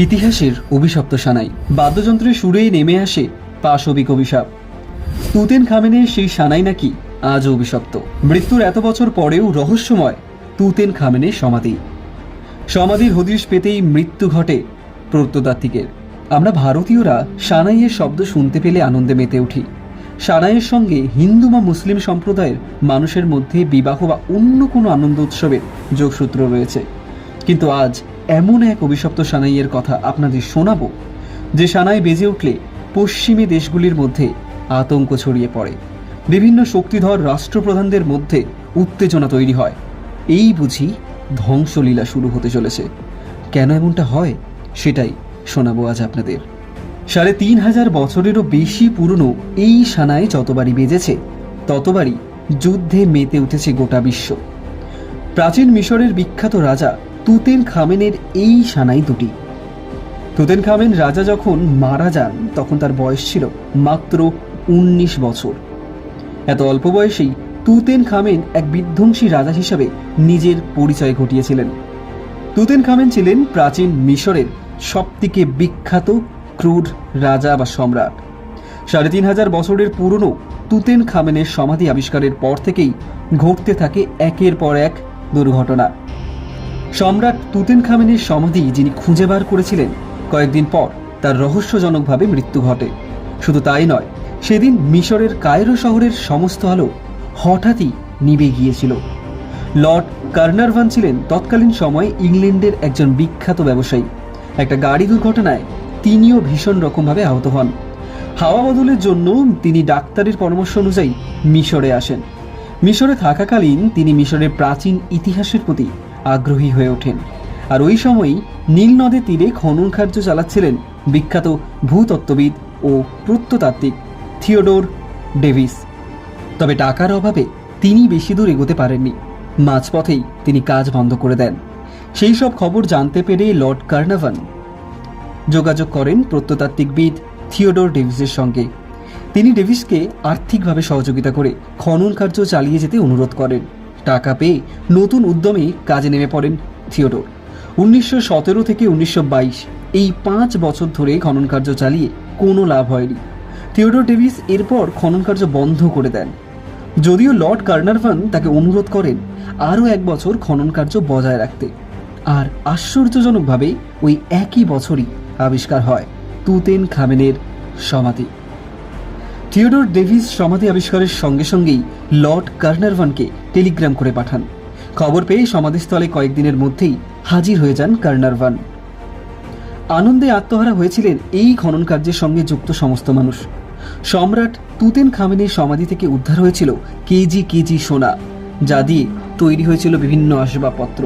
ইতিহাসের অভিশপ্ত সানাই। বাদ্যযন্ত্রের সুরেই নেমে আসে পাশবিক অভিশাপ। তুতেন খামেনের সেই সানাই নাকি আজ অভিশপ্ত। মৃত্যুর এত বছর পরেও রহস্যময় তুতেন খামেনের সমাধি। সমাধির হদিশ পেতেই মৃত্যু ঘটে প্রত্নতাত্ত্বিকের। আমরা ভারতীয়রা সানাইয়ের শব্দ শুনতে পেলে আনন্দে মেতে উঠি। সানাইয়ের সঙ্গে হিন্দু বা মুসলিম সম্প্রদায়ের মানুষের মধ্যে বিবাহ বা অন্য কোনো আনন্দ উৎসবের যোগসূত্র রয়েছে। কিন্তু আজ এমন এক অভিশপ্ত সানাইয়ের কথা আপনাদের শোনাবো, যে সানাই বেজে উঠলে পশ্চিমী দেশগুলির মধ্যে আতঙ্ক ছড়িয়ে পড়ে। বিভিন্ন শক্তিধর রাষ্ট্রপ্রধানদের মধ্যে উত্তেজনা তৈরি হয়। এই বুঝি ধ্বংসলীলা শুরু হতে চলেছে। কেন এমনটা হয়? সেটাই শোনাবো আজ আপনাদের। সাড়ে তিন হাজার বছরেরও বেশি পুরনো এই সানায় যতবারই বেজেছে, ততবারই যুদ্ধে মেতে উঠেছে গোটা বিশ্ব। প্রাচীন মিশরের বিখ্যাত রাজা তুতেন খামেনের এই সানাই দুটি। তুতেন খামেন রাজা যখন মারা যান, তখন তার বয়স ছিল মাত্র উনিশ বছর। এত অল্প বয়সেই তুতেন খামেন এক বিধ্বংসী রাজা হিসাবে নিজের পরিচয় ঘটিয়েছিলেন। তুতেন খামেন ছিলেন প্রাচীন মিশরের সবথেকে বিখ্যাত ক্রুর রাজা বা সম্রাট। সাড়ে তিন হাজার বছরের পুরনো তুতেন খামেনের সমাধি আবিষ্কারের পর থেকেই ঘটতে থাকে একের পর এক দুর্ঘটনা। সম্রাট তুতেন খামেনের সমাধি যিনি খুঁজে বার করেছিলেন, কয়েকদিন পর তার রহস্যজনকভাবে মৃত্যু ঘটে। শুধু তাই নয়, সেদিন মিশরের কায়রো শহরের সমস্ত আলো হঠাৎই নিভে গিয়েছিল। লর্ড কার্নারভান ছিলেন তৎকালীন সময়ে ইংল্যান্ডের একজন বিখ্যাত ব্যবসায়ী। একটা গাড়ি দুর্ঘটনায় তিনিও ভীষণ রকমভাবে আহত হন। হাওয়া বদলের জন্য তিনি ডাক্তারের পরামর্শ অনুযায়ী মিশরে আসেন। মিশরে থাকাকালীন তিনি মিশরের প্রাচীন ইতিহাসের প্রতি আগ্রহী হয়ে ওঠেন। আর ওই সময়ই নীল নদের তীরে খনন কার্য চালাচ্ছিলেন বিখ্যাত ভূতত্ত্ববিদ ও প্রত্নতাত্ত্বিক থিওডোর ডেভিস। তবে টাকার অভাবে তিনি বেশি দূর এগোতে পারেননি। মাঝপথেই তিনি কাজ বন্ধ করে দেন। সেই সব খবর জানতে পেরে লর্ড কার্নাভান যোগাযোগ করেন প্রত্নতাত্ত্বিকবিদ থিওডোর ডেভিসের সঙ্গে। তিনি ডেভিসকে আর্থিকভাবে সহযোগিতা করে খনন কার্য চালিয়ে যেতে অনুরোধ করেন। টাকা পেয়ে নতুন উদ্যমে কাজে নেমে পড়েন থিওডোর। উনিশশো সতেরো থেকে উনিশশো বাইশ, এই পাঁচ বছর ধরে খনন কার্য চালিয়ে কোনো লাভ হয়নি। থিওডোর ডেভিস এরপর খনন কার্য বন্ধ করে দেন। যদিও লর্ড কার্নারভান তাকে অনুরোধ করেন আরও এক বছর খনন কার্য বজায় রাখতে। আর আশ্চর্যজনকভাবে ওই একই বছরই আবিষ্কার হয় তুতেন খামেনের সমাধি। থিওডোর ডেভিস সমাধি আবিষ্কারের সঙ্গে সঙ্গেই লর্ড কার্নারভানকে টেলিগ্রাম করে পাঠান। খবর পেয়ে সমাধিস্থলে কয়েকদিনের মধ্যেই হাজির হয়ে যান কার্নারভান। আনন্দে আত্মহারা হয়েছিলেন এই খনন কার্যের সঙ্গে যুক্ত সমস্ত মানুষ। সম্রাট তুতেন খামেনের সমাধি থেকে উদ্ধার হয়েছিল কেজি কেজি সোনা, যা দিয়ে তৈরি হয়েছিল বিভিন্ন আসবাবপত্র।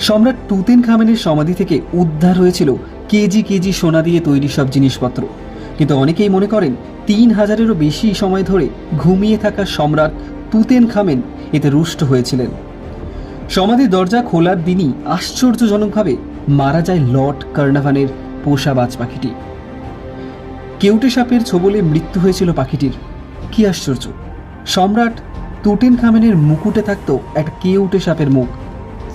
সম্রাট তুতেন খামেনের সমাধি থেকে উদ্ধার হয়েছিল কেজি কেজি সোনা দিয়ে তৈরি সব জিনিসপত্র। কিন্তু অনেকেই মনে করেন তিন হাজারেরও বেশি সময় ধরে ঘুমিয়ে থাকা সম্রাট তুতেন খামেন এতে রুষ্ট হয়েছিলেন। সমাধির দরজা খোলার দিনই আশ্চর্যজনকভাবে মারা যায় লর্ড কার্নাভানের পোষা বাজ পাখিটি। কেউটে সাপের ছোবলে মৃত্যু হয়েছিল পাখিটির। কি আশ্চর্য! সম্রাট তুটেন খামেনের মুকুটে থাকতো একটা কেউটে সাপের মুখ।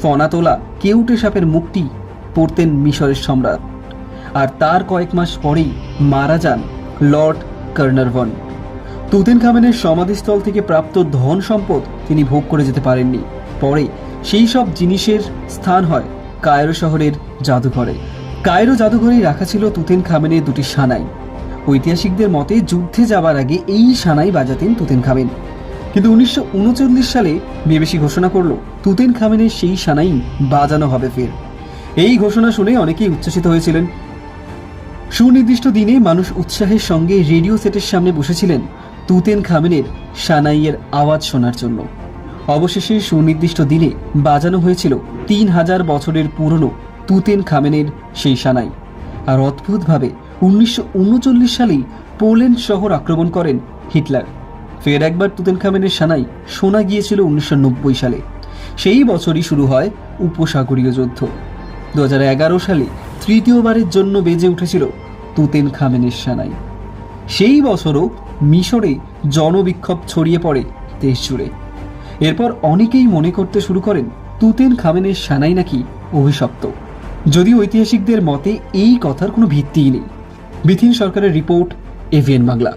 ফনা তোলা কেউটে সাপের মুখটি পড়তেন মিশরের সম্রাট। আর তার কয়েক মাস পরেই মারা যান লর্ড কর্নারভন। তুতেন খামেনের সমাধিস্থল থেকে প্রাপ্ত ধন সম্পদ তিনি ভোগ করে যেতে পারেননি। পরে সেই সব জিনিসের স্থান হয় কায়রো শহরের জাদুঘরে। কায়রো জাদুঘরেই রাখা ছিল তুতেন খামেনের দুটি সানাই। ঐতিহাসিকদের মতে যুদ্ধে যাবার আগে এই সানাই বাজাতেন তুতেন খামেন কিন্তু উনিশশো উনচল্লিশ সালে বিবিসি ঘোষণা করল তুতেন খামেনের সেই সানাই বাজানো হবে ফের। এই ঘোষণা শুনে অনেকেই উচ্ছ্বসিত হয়েছিলেন সুনির্দিষ্ট দিনে মানুষ উৎসাহের সঙ্গে রেডিও সেটের সামনে বসেছিলেন তুতেন খামেনের সানাইয়ের আওয়াজ শোনার জন্য। অবশেষে সুনির্দিষ্ট দিনে বাজানো হয়েছিল তিন হাজার বছরের পুরনো তুতেন খামেনের সেই সানাই। আর অদ্ভুতভাবে উনিশশো উনচল্লিশ সালেই পোল্যান্ড শহর আক্রমণ করেন হিটলার। ফের একবার তুতেন খামেনের সানাই শোনা গিয়েছিল উনিশশো নব্বই সালে। সেই বছরই শুরু হয় উপসাগরীয় যুদ্ধ। দু হাজার এগারো সালে তৃতীয়বারের জন্য বেজে উঠেছিল তুতেন খামেনের সানাই। সেই বছরও মিশরে জনবিক্ষোভ ছড়িয়ে পড়ে দেশ জুড়ে। এরপর অনেকেই মনে করতে শুরু করেন, তুতেন খামেনের সানাই নাকি অভিশপ্ত। যদি ঐতিহাসিকদের মতে এই কথার কোনো ভিত্তিই নেই। বিথিন সরকারের রিপোর্ট, এভিএন বাংলা।